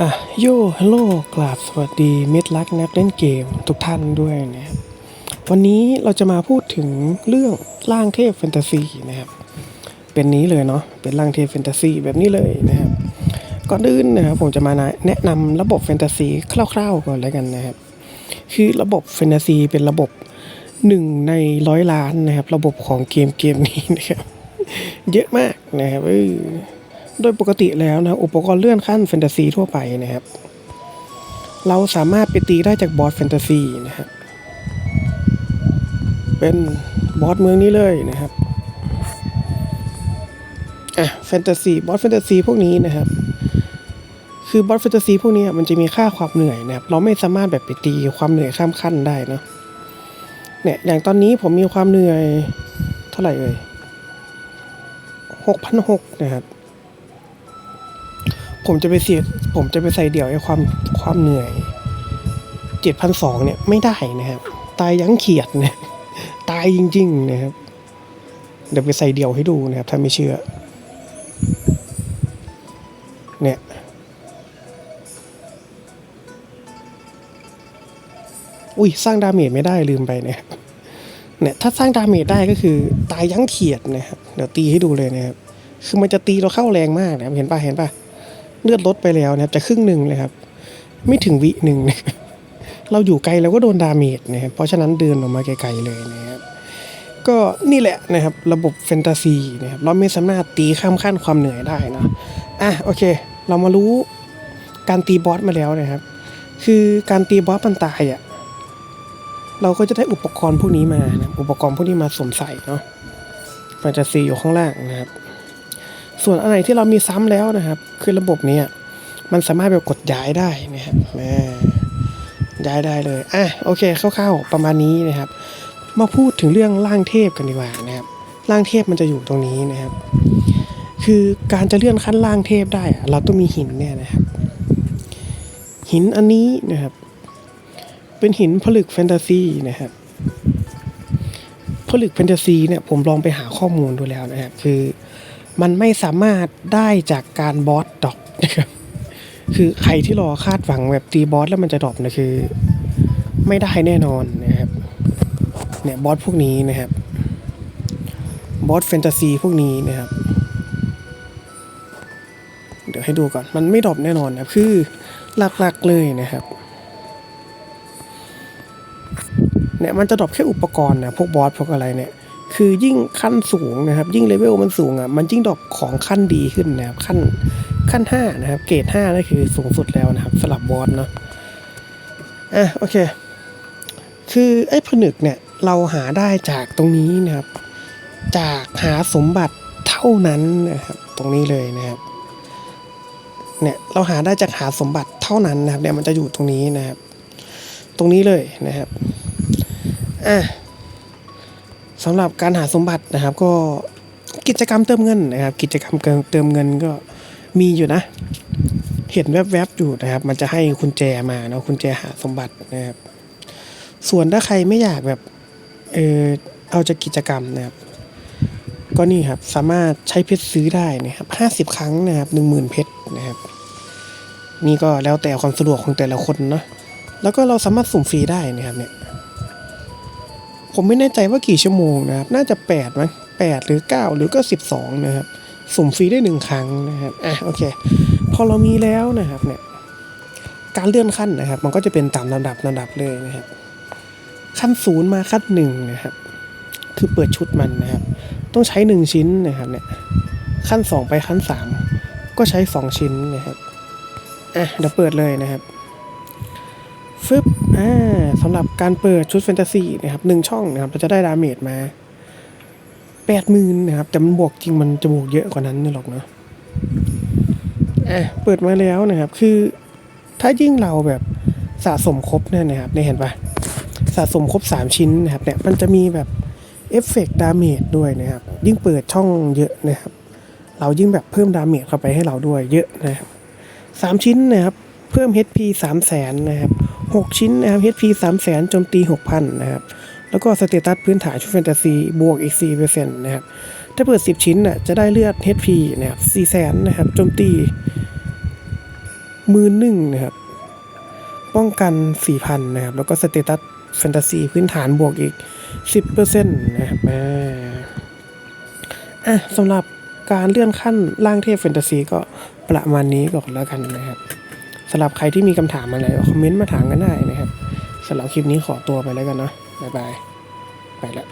อะโยฮัลโหลกราบสวัสดีมิตรรักนักเล่นเกมทุกท่านด้วยนะครับวันนี้เราจะมาพูดถึงเรื่องร่างเทพแฟนตาซีนะครับ เป็นนี้เลยเนาะเป็นร่างเทพแฟนตาซีแบบนี้เลยนะครับก่อนอื่นนะครับผมจะมาแนะนำระบบแฟนตาซีคร่าวๆก่อนแล้วกันนะครับ คือระบบแฟนตาซีเป็นระบบหนึ่งในร้อยล้านนะครับ ระบบของเกมเกมนี้นะครับ เยอะมากนะครับเออ โดยปกติแล้วนะอุปกรณ์เลื่อนขั้นแฟนตาซีทั่วไปนะครับ เราสามารถไปตีได้จากบอสแฟนตาซีนะครับเป็นบอสเมืองนี้เลยนะครับอะแฟนตาซีบอสแฟนตาซีพวกนี้นะครับ คือบอสแฟนตาซีพวกนี้มันจะมีค่าความเหนื่อยนะครับเราไม่สามารถแบบไปตีความเหนื่อยข้ามขั้นได้เนาะเนี่ยอย่างตอนนี้ผมมีความเหนื่อยเท่าไหร่เอ่ยหกพันหกนะครับ ผมจะไปเสียผมจะไปใส่เดี่ยวไอ้ความความเหนื่อยเจ็ดพันสองเนี่ยไม่ได้นะครับ ตายยั้งเขียดเนี่ยตายจริง ๆ นะครับ เดี๋ยวไปใส่เดี่ยวให้ดูนะครับ ถ้าไม่เชื่อ เนี่ยอุ้ยสร้างดาเมจไม่ได้ลืมไปเนี่ยเนี่ยถ้าสร้างดาเมจได้ก็คือ ตายยั้งเขียดนะครับเดี๋ยวตีให้ดูเลยนะครับคือมันจะตีเราเข้าแรงมากนะเห็นปะเห็นปะ เลือดลดไปแล้วนะครับจะครึ่งหนึ่งเลยครับ ไม่ถึงวิหนึ่งนะเราอยู่ไกลเราก็โดนดาเมจนะครับเพราะฉะนั้นเดินออกมาไกลๆเลยนะครับก็นี่แหละนะครับระบบแฟนตาซีนะครับเราไม่สามารถตีข้ามขั้นความเหนื่อยได้นะอะโอเค เรามารู้การตีบอสมาแล้วนะครับ คือการตีบอสมันตายอะเราก็จะได้อุปกรณ์พวกนี้มานะอุปกรณ์พวกนี้มาสวมใส่เนาะแฟนตาซีอยู่ข้างล่างนะครับ ส่วนอะไรที่เรามีซ้ำแล้วนะครับ คือระบบนี้มันสามารถแบบกดย้ายได้นะครับแหมย้ายได้เลยอะโอเคคร่าวๆประมาณนี้นะครับ มาพูดถึงเรื่องร่างเทพกันดีกว่านะครับร่างเทพมันจะอยู่ตรงนี้นะครับ คือการจะเลื่อนขั้นร่างเทพได้ เราต้องมีหินเนี่ยนะครับ หินอันนี้นะครับ เป็นหินผลึกแฟนตาซีนะครับผลึกแฟนตาซีเนี่ยผมลองไปหาข้อมูลดูแล้วนะครับ คือ มันไม่สามารถได้จากการบอสดรอปนะครับคือใครที่รอคาดหวังแบบตีบอสแล้วมันจะดรอปนะคือ ไม่ได้แน่นอนนะครับเนี่ยบอสพวกนี้นะครับบอสแฟนตาซีพวกนี้นะครับ เดี๋ยวให้ดูก่อน มันไม่ดรอปแน่นอนนะคือหลักๆเลยนะครับเนี่ยมันจะดรอปแค่อุปกรณ์นะพวกบอสพวกอะไรเนี่ย คือยิ่งขั้นสูงนะครับ ยิ่งเลเวลมันสูงอะมันยิ่งดรอปของขั้นดีขึ้นนะครับขั้นขั้นห้านะครับ เกรดห้านั่นคือสูงสุดแล้วนะครับสลับบอสเนาะอะโอเค คือไอ้ผนึกเนี่ยเราหาได้จากตรงนี้นะครับ จากหาสมบัติเท่านั้นนะครับ ตรงนี้เลยนะครับเนี่ยเราหาได้จากหาสมบัติเท่านั้นนะครับเนี่ยมันจะอยู่ตรงนี้นะครับ ตรงนี้เลยนะครับอะ สำหรับการหาสมบัตินะครับ ก็กิจกรรมเติมเงินนะครับ กิจกรรมเติมเงินก็มีอยู่นะ เห็นแวบๆอยู่นะครับ มันจะให้คุณแจมาเนาะคุณแจหาสมบัตินะครับ ส่วนถ้าใครไม่อยากแบบเออเอาจากกิจกรรมนะครับ ก็นี่ครับสามารถใช้เพชรซื้อได้นะครับห้าสิบครั้งนะครับหนึ่งหมื่นเพชรนะครับ นี่ก็แล้วแต่ความสะดวกของแต่ละคนเนาะแล้วก็เราสามารถสุ่มฟรีได้นะครับเนี่ย ผมไม่แน่ใจว่ากี่ชั่วโมงนะครับ น่าจะ8มั้ง8หรือ 9 หรือก็ 12 นะครับ สุ่มฟรีได้หนึ่งครั้งนะครับ อะโอเค พอเรามีแล้วนะครับเนี่ย การเลื่อนขั้นนะครับ มันก็จะเป็นตามลำดับลำดับเลยนะครับ ขั้นศูนย์มาขั้นหนึ่งนะครับ คือเปิดชุดมันนะครับ ต้องใช้หนึ่งชิ้นนะครับเนี่ย ขั้นสองไปขั้นสามก็ใช้สองชิ้นนะครับ อะเดี๋ยวเปิดเลยนะครับฟึบ อ่าสำหรับการเปิดชุดแฟนตาซีนะครับหนึ่งช่องนะครับเราจะได้ดาเมจมาแปดหมื่นนะครับ แต่มันบวกจริงมันจะบวกเยอะกว่านั้นนี่หรอกเนาะอะเปิดมาแล้วนะครับ คือถ้ายิ่งเราแบบสะสมครบเนี่ยนะครับเนี่ยเห็นปะสะสมครบสามชิ้นนะครับเนี่ยมันจะมีแบบเอฟเฟกต์ดาเมจด้วยนะครับ ยิ่งเปิดช่องเยอะนะครับ เรายิ่งแบบเพิ่มดาเมจเข้าไปให้เราด้วยเยอะนะครับสามชิ้นนะครับ เพิ่ม HP 3 0 0แสนนะครับ 6 ชิ้นนะครับ HP 3 0 0แสนโจมตี 6,000 นะครับ แล้วก็สเตตัสพื้นฐานชุดแฟนตาซีบวกอีก4%นะครับ ถ้าเปิด 10 ชิ้นน่ะจะได้เลือด HP นะครับ4แสนนะครับโจมตีมือหนึ่งนะครับ ป้องกัน 4,000 นะครับ แล้วก็สเตตัสแฟนตาซีพื้นฐานบวกอีก 10%นะครับอ่าอะสำหรับการเลื่อนขั้นร่างเทพแฟนตาซีก็ประมาณนี้ก่อนแล้วกันนะครับ สำหรับใครที่มีคำถามอะไรคอมเมนต์มาถามกันได้นะครับสำหรับคลิปนี้ขอตัวไปแล้วกันเนาะบ๊ายบายไปแล้ว